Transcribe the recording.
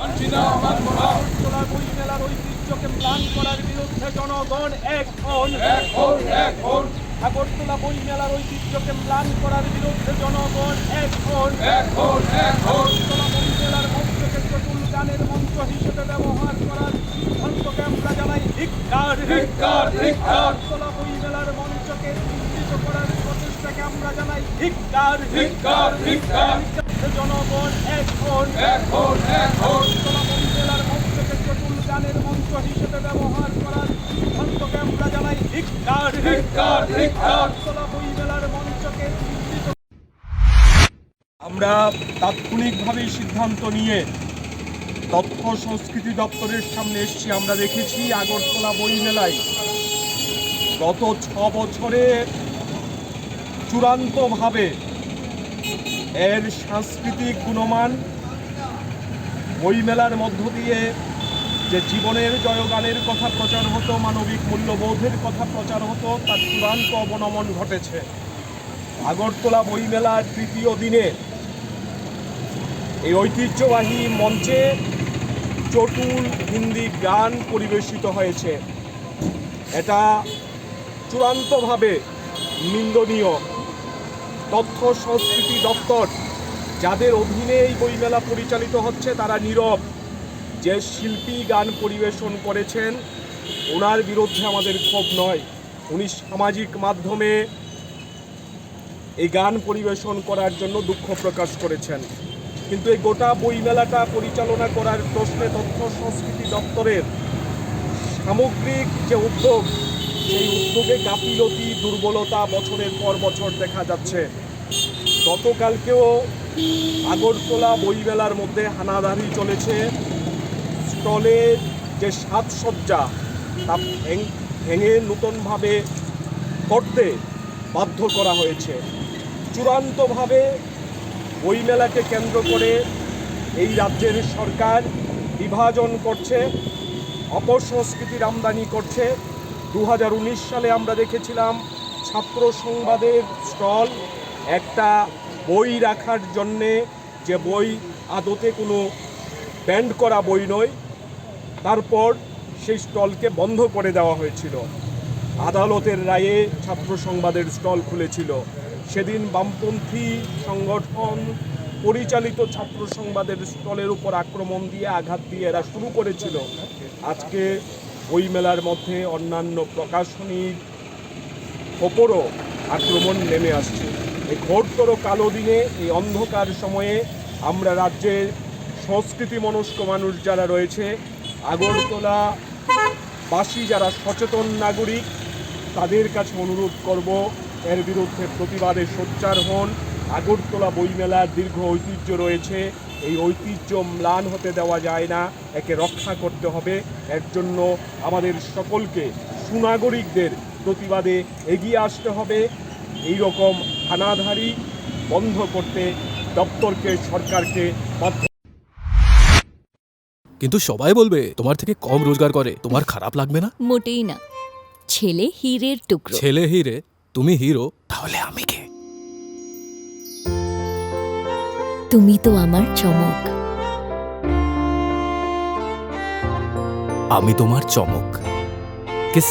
আগরতলা বই মেলার ঐতিহ্যকে ম্লান করার বিরুদ্ধে জনগণ এক হন আগরতলা বই মেলার ঐতিহ্যকে ম্লান করার বিরুদ্ধে জনগণ এক হন আগরতলা বই মেলার মঞ্চকে চটুল গানের মঞ্চ হিসেবে ব্যবহার করার সিদ্ধান্তকে আমরা জানাই ধিক্কার আগরতলা বই মেলার মঞ্চকে চিহ্নিত করার প্রচেষ্টাকে আমরা জানাই ধিক্কার জনগণ চটুল গানের মঞ্চ হিসেবে ব্যবহার করার সিদ্ধান্তকে আমরা জানাই ধিক্কার। মেলার মঞ্চকে আমরা তাৎক্ষণিকভাবেই সিদ্ধান্ত নিয়ে তথ্য সংস্কৃতি দপ্তরের সামনে এসেছি। আমরা দেখেছি আগরতলা বই মেলায় গত ছ বছরে চূড়ান্তভাবে এর সাংস্কৃতিক গুণমান বইমেলার মধ্য দিয়ে যে জীবনের জয়গানের কথা প্রচার হতো, মানবিক মূল্যবোধের কথা প্রচার হতো, তার চূড়ান্ত অবনমন ঘটেছে। আগরতলা বইমেলার তৃতীয় দিনে এই ঐতিহ্যবাহী মঞ্চে চটুল হিন্দি গান পরিবেশিত হয়েছে। এটা চূড়ান্তভাবে নিন্দনীয়। তথ্য সংস্কৃতি দপ্তর, যাদের অধীনে এই বইমেলা পরিচালিত হচ্ছে, তারা নীরব। যে শিল্পী গান পরিবেশন করেছেন, ওনার বিরুদ্ধে আমাদের ক্ষোভ নয়। উনি সামাজিক মাধ্যমে এই গান পরিবেশন করার জন্য দুঃখ প্রকাশ করেছেন। কিন্তু এই গোটা বইমেলাটা পরিচালনা করার প্রশ্নে তথ্য সংস্কৃতি দপ্তরের সামগ্রিক যে উদ্যোগ সেই উদ্যোগে গাফিলতি, দুর্বলতা বছরের পর বছর দেখা যাচ্ছে। গতকালকেও আগরতলা বইমেলার মধ্যে হানাদারি চলেছে। স্টলের যে সাজসজ্জা, তা ভেঙে নতুনভাবে করতে বাধ্য করা হয়েছে। চূড়ান্তভাবে বইমেলাকে কেন্দ্র করে এই রাজ্যের সরকার বিভাজন করছে, অপসংস্কৃতির আমদানি করছে। দু হাজার উনিশ সালে আমরা দেখেছিলাম ছাত্র সংবাদের স্টল, একটা বই রাখার জন্যে যে বই আদতে কোনো ব্যান্ড করা বই নয়, তারপর সেই স্টলকে বন্ধ করে দেওয়া হয়েছিল। আদালতের রায়ে ছাত্র সংবাদের স্টল খুলেছিল। সেদিন বামপন্থী সংগঠন পরিচালিত ছাত্র সংবাদের স্টলের উপর আক্রমণ দিয়ে আঘাত দিয়ে এরা শুরু করেছিল। আজকে বইমেলার মধ্যে অন্যান্য প্রকাশনীর ওপরও আক্রমণ নেমে আসছে। এই ঘোরতর কালো দিনে, এই অন্ধকার সময়ে আমরা রাজ্যের সংস্কৃতি মনস্ক মানুষ যারা রয়েছে, আগরতলা বাসী যারা সচেতন নাগরিক, তাদের কাছে অনুরোধ করব, এর বিরুদ্ধে প্রতিবাদে সোচ্চার হন। আগরতলা বইমেলার দীর্ঘ ঐতিহ্য রয়েছে। এই ঐতিহ্য ম্লান হতে দেওয়া যায় না একে রক্ষা করতে হবে। এর জন্য আমাদের সকলকে সুনাগরিকদের প্রতিবাদে এগিয়ে আসতে হবে। এই রকম হানাধারি বন্ধ করতে দপ্তরকে সরকারকে বাধ্য কিন্তু সবাই বলবে তোমার থেকে কম রোজগার করে তোমার খারাপ লাগবে না? মোটেই না। ছেলে হীরের টুকরো। ছেলে হিরে তুমি হিরো তাহলে আমি তুমি তো আমার চমক। আমি তোমার চমক। কিস